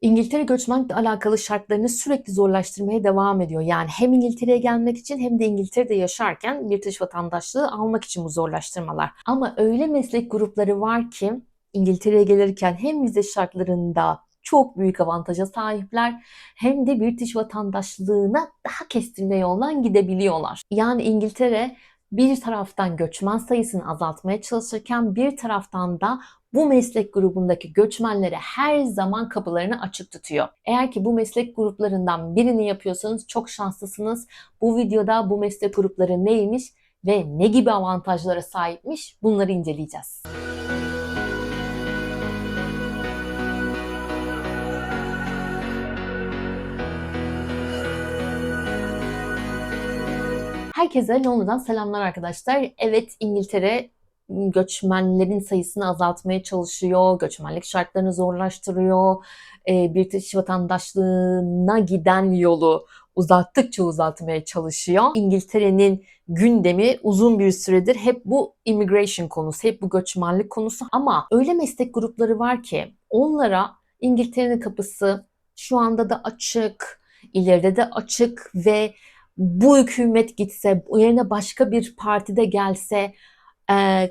İngiltere göçmenlikle alakalı şartlarını sürekli zorlaştırmaya devam ediyor. Yani hem İngiltere'ye gelmek için hem de İngiltere'de yaşarken British vatandaşlığı almak için bu zorlaştırmalar. Ama öyle meslek grupları var ki İngiltere'ye gelirken hem vize şartlarında çok büyük avantaja sahipler hem de British vatandaşlığına daha kestirme yoldan gidebiliyorlar. Yani İngiltere bir taraftan göçmen sayısını azaltmaya çalışırken bir taraftan da bu meslek grubundaki göçmenlere her zaman kapılarını açık tutuyor. Eğer ki bu meslek gruplarından birini yapıyorsanız çok şanslısınız. Bu videoda bu meslek grupları neymiş ve ne gibi avantajlara sahipmiş bunları inceleyeceğiz. Herkese Londra'dan selamlar arkadaşlar. Evet İngiltere göçmenlerin sayısını azaltmaya çalışıyor, göçmenlik şartlarını zorlaştırıyor, e, British vatandaşlığına giden yolu uzattıkça uzatmaya çalışıyor. İngiltere'nin gündemi uzun bir süredir hep bu immigration konusu, hep bu göçmenlik konusu ama öyle meslek grupları var ki onlara İngiltere'nin kapısı şu anda da açık, ileride de açık ve bu hükümet gitse, yerine başka bir partide gelse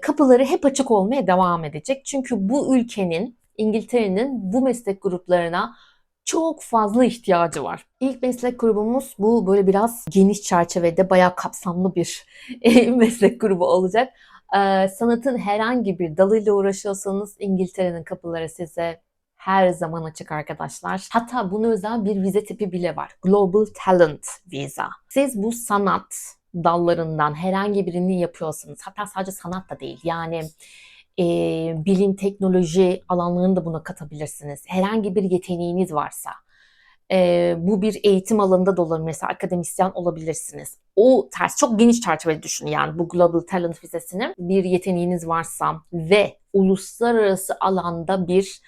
kapıları hep açık olmaya devam edecek. Çünkü bu ülkenin, İngiltere'nin bu meslek gruplarına çok fazla ihtiyacı var. İlk meslek grubumuz bu böyle biraz geniş çerçevede bayağı kapsamlı bir meslek grubu olacak. Sanatın herhangi bir dalıyla uğraşıyorsanız İngiltere'nin kapıları size her zaman açık arkadaşlar. Hatta buna özel bir vize tipi bile var. Global Talent Visa. Siz bu sanat dallarından herhangi birini yapıyorsanız, hatta sadece sanat da değil yani e, bilim, teknoloji alanlarını da buna katabilirsiniz. Herhangi bir yeteneğiniz varsa, e, bu bir eğitim alanında da olabilir. Mesela akademisyen olabilirsiniz. O ters çok geniş çerçevede düşünün yani bu Global Talent vizesini. Bir yeteneğiniz varsa ve uluslararası alanda bir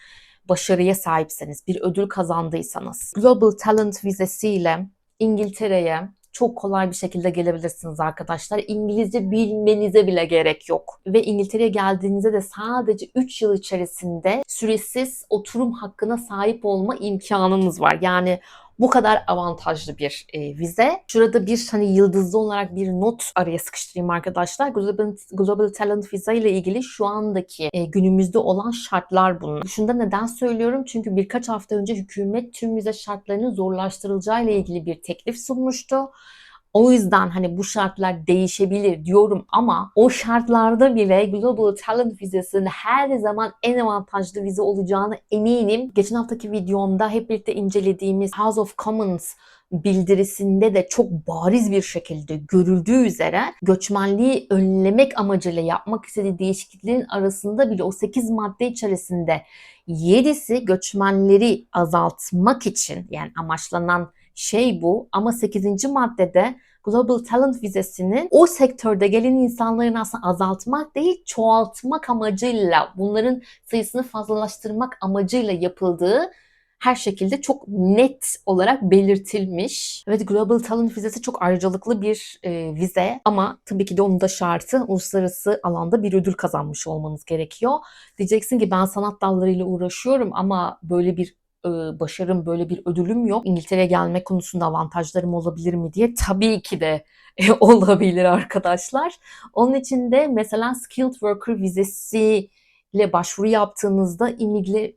başarıya sahipseniz, bir ödül kazandıysanız Global Talent vizesiyle İngiltere'ye çok kolay bir şekilde gelebilirsiniz arkadaşlar. İngilizce bilmenize bile gerek yok. Ve İngiltere'ye geldiğinizde de sadece 3 yıl içerisinde süresiz oturum hakkına sahip olma imkanınız var. Yani bu kadar avantajlı bir e, vize. Şurada bir hani yıldızlı olarak bir not araya sıkıştırayım arkadaşlar. Global, Global Talent Visa ile ilgili şu andaki e, günümüzde olan şartlar bunlar. Şunda neden söylüyorum? Çünkü birkaç hafta önce hükümet tüm vize şartlarının zorlaştırılacağı ile ilgili bir teklif sunmuştu. O yüzden hani bu şartlar değişebilir diyorum ama o şartlarda bile Global Talent vizesinin her zaman en avantajlı vize olacağını eminim. Geçen haftaki videomda hep birlikte incelediğimiz House of Commons bildirisinde de çok bariz bir şekilde görüldüğü üzere göçmenliği önlemek amacıyla yapmak istediği değişikliklerin arasında bile o 8 madde içerisinde 7'si göçmenleri azaltmak için yani amaçlanan şey bu ama 8. maddede Global Talent vizesinin o sektörde gelen insanların aslında azaltmak değil çoğaltmak amacıyla bunların sayısını fazlalaştırmak amacıyla yapıldığı her şekilde çok net olarak belirtilmiş. Evet Global Talent vizesi çok ayrıcalıklı bir e, vize ama tabii ki de onun da şartı uluslararası alanda bir ödül kazanmış olmanız gerekiyor. Diyeceksin ki ben sanat dallarıyla uğraşıyorum ama böyle bir başarım, böyle bir ödülüm yok. İngiltere'ye gelme konusunda avantajlarım olabilir mi diye tabii ki de e, olabilir arkadaşlar. Onun için de mesela Skilled Worker vizesi ile başvuru yaptığınızda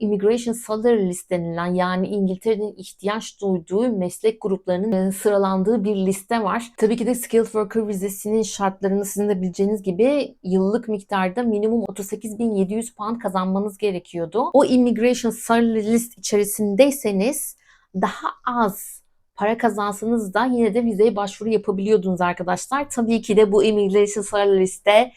Immigration Salary List denilen yani İngiltere'nin ihtiyaç duyduğu meslek gruplarının sıralandığı bir liste var. Tabii ki de Skilled Worker vizesinin şartlarını sizin de bileceğiniz gibi yıllık miktarda minimum 38.700 pound kazanmanız gerekiyordu. O Immigration Salary List içerisindeyseniz daha az para kazansanız da yine de vizeye başvuru yapabiliyordunuz arkadaşlar. Tabii ki de bu Immigration Salary List'te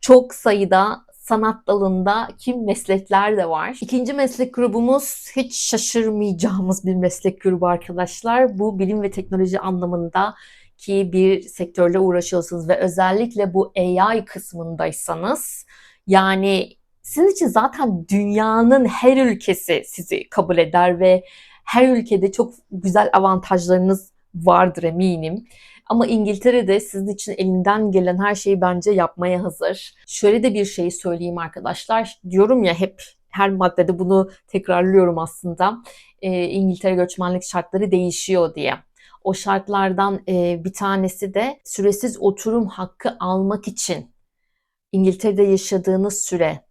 çok sayıda sanat dalında kim meslekler de var. İkinci meslek grubumuz hiç şaşırmayacağımız bir meslek grubu arkadaşlar. Bu bilim ve teknoloji anlamında ki bir sektörle uğraşıyorsunuz ve özellikle bu AI kısmındaysanız yani sizin için zaten dünyanın her ülkesi sizi kabul eder ve her ülkede çok güzel avantajlarınız vardır eminim. Ama İngiltere'de sizin için elinden gelen her şeyi bence yapmaya hazır. Şöyle de bir şey söyleyeyim arkadaşlar. Diyorum ya hep her maddede bunu tekrarlıyorum aslında. E, İngiltere göçmenlik şartları değişiyor diye. O şartlardan e, bir tanesi de süresiz oturum hakkı almak için İngiltere'de yaşadığınız süre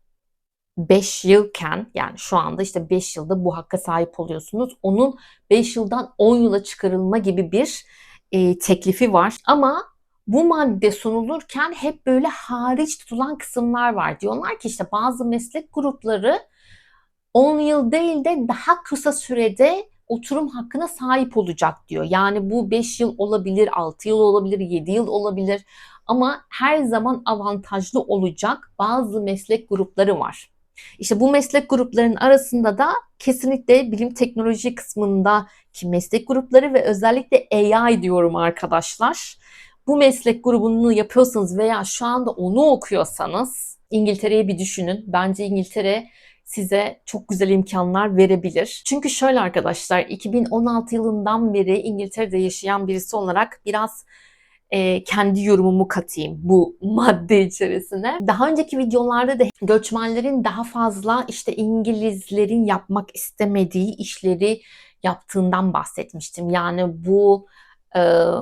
5 yılken yani şu anda işte 5 yılda bu hakka sahip oluyorsunuz. Onun 5 yıldan 10 yıla çıkarılma gibi bir e, teklifi var. Ama bu madde sunulurken hep böyle hariç tutulan kısımlar var. Diyorlar ki işte bazı meslek grupları 10 yıl değil de daha kısa sürede oturum hakkına sahip olacak diyor. Yani bu 5 yıl olabilir, 6 yıl olabilir, 7 yıl olabilir ama her zaman avantajlı olacak bazı meslek grupları var. İşte bu meslek gruplarının arasında da kesinlikle bilim teknoloji kısmındaki meslek grupları ve özellikle AI diyorum arkadaşlar. Bu meslek grubunu yapıyorsanız veya şu anda onu okuyorsanız İngiltere'yi bir düşünün. Bence İngiltere size çok güzel imkanlar verebilir. Çünkü şöyle arkadaşlar 2016 yılından beri İngiltere'de yaşayan birisi olarak biraz e, kendi yorumumu katayım bu madde içerisine. Daha önceki videolarda da göçmenlerin daha fazla işte İngilizlerin yapmak istemediği işleri yaptığından bahsetmiştim. Yani bu e,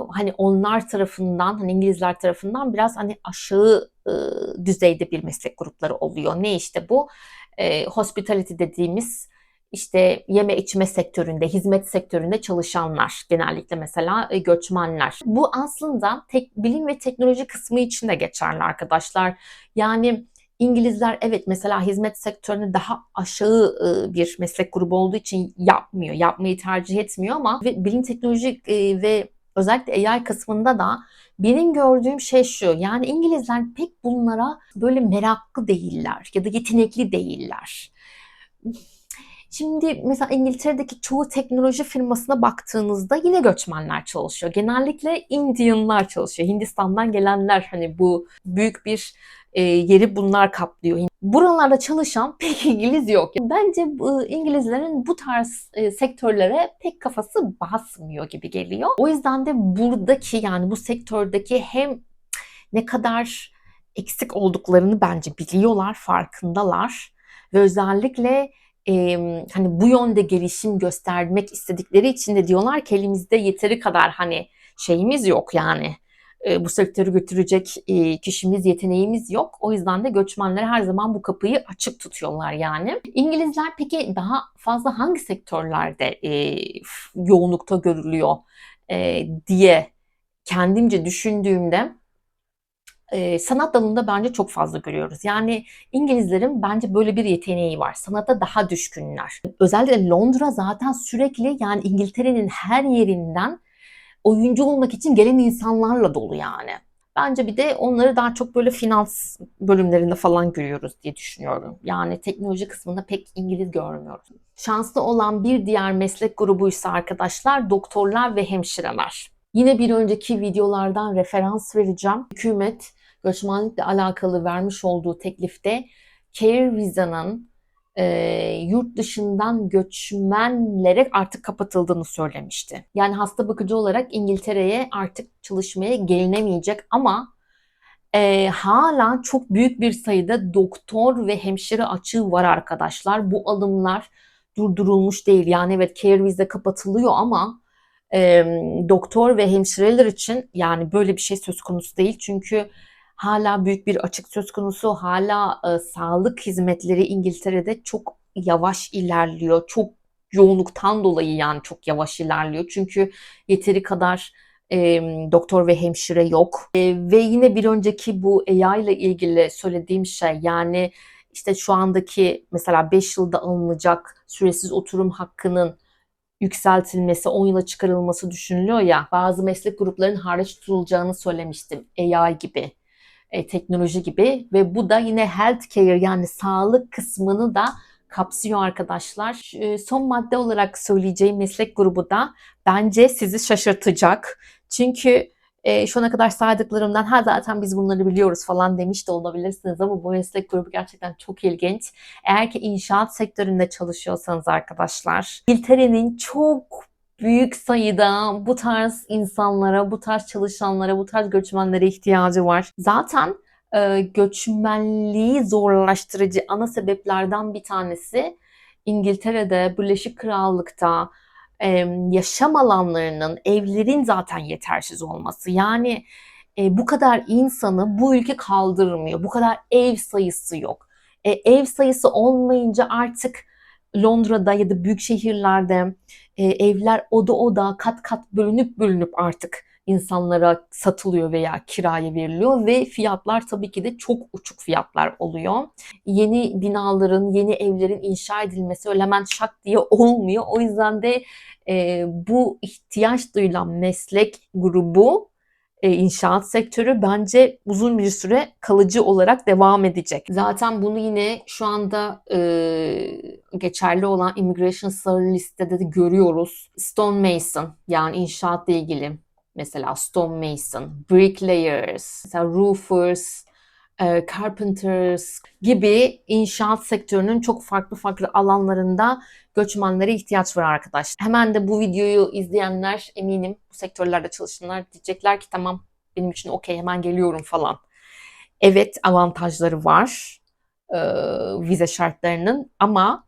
hani onlar tarafından hani İngilizler tarafından biraz hani aşağı e, düzeyde bir meslek grupları oluyor. Ne işte bu? E, hospitality dediğimiz işte yeme içme sektöründe, hizmet sektöründe çalışanlar, genellikle mesela e, göçmenler. Bu aslında tek, bilim ve teknoloji kısmı için de geçerli arkadaşlar. Yani İngilizler evet mesela hizmet sektöründe daha aşağı e, bir meslek grubu olduğu için yapmıyor, yapmayı tercih etmiyor ama bilim teknoloji e, ve özellikle AI kısmında da benim gördüğüm şey şu. Yani İngilizler pek bunlara böyle meraklı değiller ya da yetenekli değiller. Şimdi mesela İngiltere'deki çoğu teknoloji firmasına baktığınızda yine göçmenler çalışıyor. Genellikle Indianlar çalışıyor. Hindistan'dan gelenler hani bu büyük bir e, yeri bunlar kaplıyor. Buralarda çalışan pek İngiliz yok. Bence bu, İngilizlerin bu tarz e, sektörlere pek kafası basmıyor gibi geliyor. O yüzden de buradaki yani bu sektördeki hem ne kadar eksik olduklarını bence biliyorlar, farkındalar ve özellikle e, hani bu yönde gelişim göstermek istedikleri için de diyorlar ki elimizde yeteri kadar hani şeyimiz yok yani e, bu sektörü götürecek e, kişimiz, yeteneğimiz yok. O yüzden de göçmenler her zaman bu kapıyı açık tutuyorlar yani. İngilizler peki daha fazla hangi sektörlerde e, yoğunlukta görülüyor e, diye kendimce düşündüğümde e, sanat dalında bence çok fazla görüyoruz. Yani İngilizlerin bence böyle bir yeteneği var. Sanata daha düşkünler. Özellikle Londra zaten sürekli yani İngiltere'nin her yerinden oyuncu olmak için gelen insanlarla dolu yani. Bence bir de onları daha çok böyle finans bölümlerinde falan görüyoruz diye düşünüyorum. Yani teknoloji kısmında pek İngiliz görmüyoruz. Şanslı olan bir diğer meslek grubuysa arkadaşlar doktorlar ve hemşireler. Yine bir önceki videolardan referans vereceğim. Hükümet göçmenlikle alakalı vermiş olduğu teklifte Care Visa'nın e, yurt dışından göçmenlere artık kapatıldığını söylemişti. Yani hasta bakıcı olarak İngiltere'ye artık çalışmaya gelinemeyecek ama e, hala çok büyük bir sayıda doktor ve hemşire açığı var arkadaşlar. Bu alımlar durdurulmuş değil. Yani evet Care Visa kapatılıyor ama e, doktor ve hemşireler için yani böyle bir şey söz konusu değil. Çünkü hala büyük bir açık söz konusu. Hala e, sağlık hizmetleri İngiltere'de çok yavaş ilerliyor. Çok yoğunluktan dolayı yani çok yavaş ilerliyor. Çünkü yeteri kadar e, doktor ve hemşire yok. E, ve yine bir önceki bu AI ile ilgili söylediğim şey yani işte şu andaki mesela 5 yılda alınacak süresiz oturum hakkının yükseltilmesi, 10 yıla çıkarılması düşünülüyor ya bazı meslek gruplarının hariç tutulacağını söylemiştim. AI gibi e, teknoloji gibi ve bu da yine healthcare yani sağlık kısmını da kapsıyor arkadaşlar. E, son madde olarak söyleyeceğim meslek grubu da bence sizi şaşırtacak. Çünkü e, şu ana kadar saydıklarımdan ha zaten biz bunları biliyoruz falan demiş de olabilirsiniz ama bu meslek grubu gerçekten çok ilginç. Eğer ki inşaat sektöründe çalışıyorsanız arkadaşlar İngiltere'nin çok büyük sayıda bu tarz insanlara, bu tarz çalışanlara, bu tarz göçmenlere ihtiyacı var. Zaten e, göçmenliği zorlaştırıcı ana sebeplerden bir tanesi İngiltere'de, Birleşik Krallık'ta e, yaşam alanlarının, evlerin zaten yetersiz olması. Yani e, bu kadar insanı bu ülke kaldırmıyor. Bu kadar ev sayısı yok. E, ev sayısı olmayınca artık Londra'da ya da büyük şehirlerde e, evler oda oda kat kat bölünüp bölünüp artık insanlara satılıyor veya kiraya veriliyor ve fiyatlar tabii ki de çok uçuk fiyatlar oluyor. Yeni binaların, yeni evlerin inşa edilmesi öyle hemen şak diye olmuyor. O yüzden de e, bu ihtiyaç duyulan meslek grubu e, inşaat sektörü bence uzun bir süre kalıcı olarak devam edecek. Zaten bunu yine şu anda e, geçerli olan immigration sarı listede de görüyoruz. Stonemason yani inşaatla ilgili mesela stonemason, bricklayers, mesela roofers, e, carpenters gibi inşaat sektörünün çok farklı farklı alanlarında göçmenlere ihtiyaç var arkadaş. Hemen de bu videoyu izleyenler eminim bu sektörlerde çalışanlar diyecekler ki tamam benim için okey hemen geliyorum falan. Evet avantajları var e, vize şartlarının ama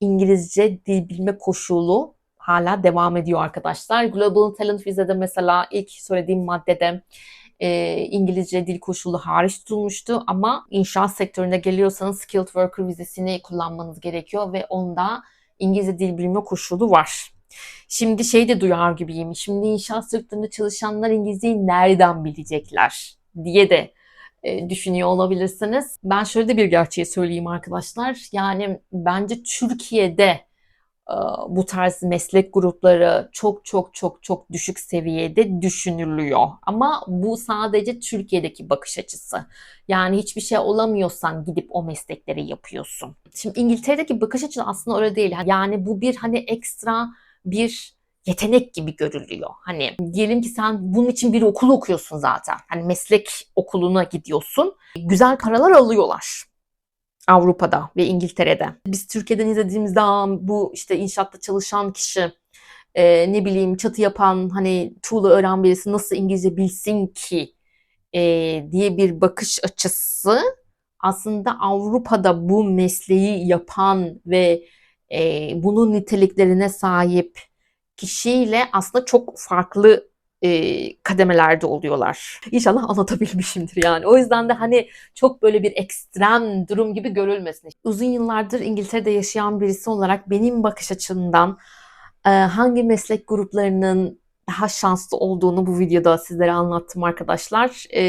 İngilizce dil bilme koşulu hala devam ediyor arkadaşlar. Global Talent Vize'de mesela ilk söylediğim maddede e, İngilizce dil koşulu hariç tutulmuştu ama inşaat sektöründe geliyorsanız Skilled Worker vizesini kullanmanız gerekiyor ve onda İngilizce dil bilme koşulu var. Şimdi şey de duyar gibiyim. Şimdi inşaat sektöründe çalışanlar İngilizceyi nereden bilecekler diye de e, düşünüyor olabilirsiniz. Ben şöyle de bir gerçeği söyleyeyim arkadaşlar. Yani bence Türkiye'de bu tarz meslek grupları çok çok çok çok düşük seviyede düşünülüyor. Ama bu sadece Türkiye'deki bakış açısı. Yani hiçbir şey olamıyorsan gidip o meslekleri yapıyorsun. Şimdi İngiltere'deki bakış açısı aslında öyle değil. Yani bu bir hani ekstra bir yetenek gibi görülüyor. Hani diyelim ki sen bunun için bir okul okuyorsun zaten. Hani meslek okuluna gidiyorsun. Güzel paralar alıyorlar. Avrupa'da ve İngiltere'de. Biz Türkiye'den izlediğimizde bu işte inşaatta çalışan kişi e, ne bileyim çatı yapan hani tuğla öğren birisi nasıl İngilizce bilsin ki e, diye bir bakış açısı aslında Avrupa'da bu mesleği yapan ve e, bunun niteliklerine sahip kişiyle aslında çok farklı e, kademelerde oluyorlar. İnşallah anlatabilmişimdir yani. O yüzden de hani çok böyle bir ekstrem durum gibi görülmesin. Uzun yıllardır İngiltere'de yaşayan birisi olarak benim bakış açımdan e, hangi meslek gruplarının daha şanslı olduğunu bu videoda sizlere anlattım arkadaşlar. E,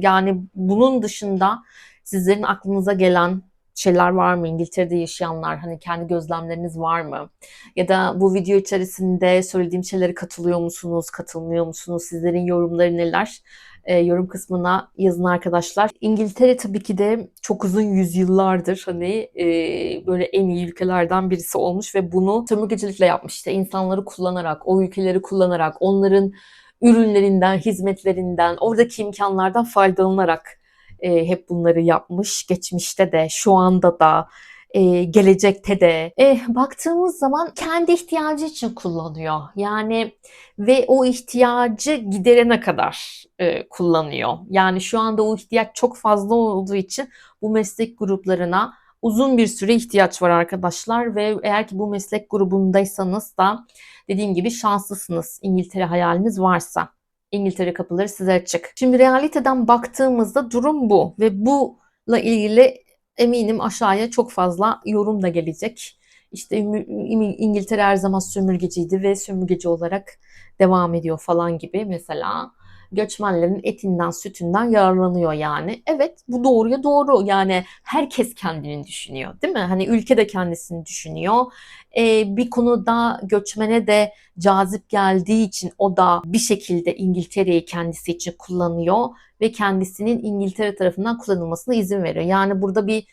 yani bunun dışında sizlerin aklınıza gelen şeyler var mı? İngiltere'de yaşayanlar hani kendi gözlemleriniz var mı? Ya da bu video içerisinde söylediğim şeylere katılıyor musunuz? Katılmıyor musunuz? Sizlerin yorumları neler? E, yorum kısmına yazın arkadaşlar. İngiltere tabii ki de çok uzun yüzyıllardır hani e, böyle en iyi ülkelerden birisi olmuş ve bunu sömürgecilikle yapmış. İşte insanları kullanarak, o ülkeleri kullanarak, onların ürünlerinden, hizmetlerinden, oradaki imkanlardan faydalanarak e, hep bunları yapmış. Geçmişte de, şu anda da, e, gelecekte de. E, baktığımız zaman kendi ihtiyacı için kullanıyor. Yani ve o ihtiyacı giderene kadar e, kullanıyor. Yani şu anda o ihtiyaç çok fazla olduğu için bu meslek gruplarına uzun bir süre ihtiyaç var arkadaşlar ve eğer ki bu meslek grubundaysanız da dediğim gibi şanslısınız İngiltere hayaliniz varsa. İngiltere kapıları size açık. Şimdi realiteden baktığımızda durum bu ve bununla ilgili eminim aşağıya çok fazla yorum da gelecek. İşte İngiltere her zaman sömürgeciydi ve sömürgeci olarak devam ediyor falan gibi mesela göçmenlerin etinden sütünden yararlanıyor yani. Evet bu doğruya doğru yani herkes kendini düşünüyor değil mi? Hani ülke de kendisini düşünüyor. Ee, bir konuda göçmene de cazip geldiği için o da bir şekilde İngiltere'yi kendisi için kullanıyor ve kendisinin İngiltere tarafından kullanılmasına izin veriyor. Yani burada bir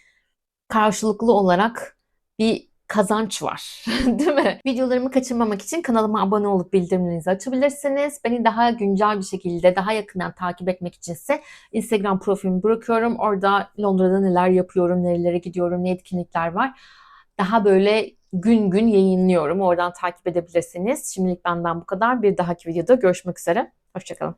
karşılıklı olarak bir kazanç var. Değil mi? Videolarımı kaçırmamak için kanalıma abone olup bildirimlerinizi açabilirsiniz. Beni daha güncel bir şekilde, daha yakından takip etmek içinse Instagram profilimi bırakıyorum. Orada Londra'da neler yapıyorum, nerelere gidiyorum, ne etkinlikler var. Daha böyle gün gün yayınlıyorum. Oradan takip edebilirsiniz. Şimdilik benden bu kadar. Bir dahaki videoda görüşmek üzere. Hoşçakalın.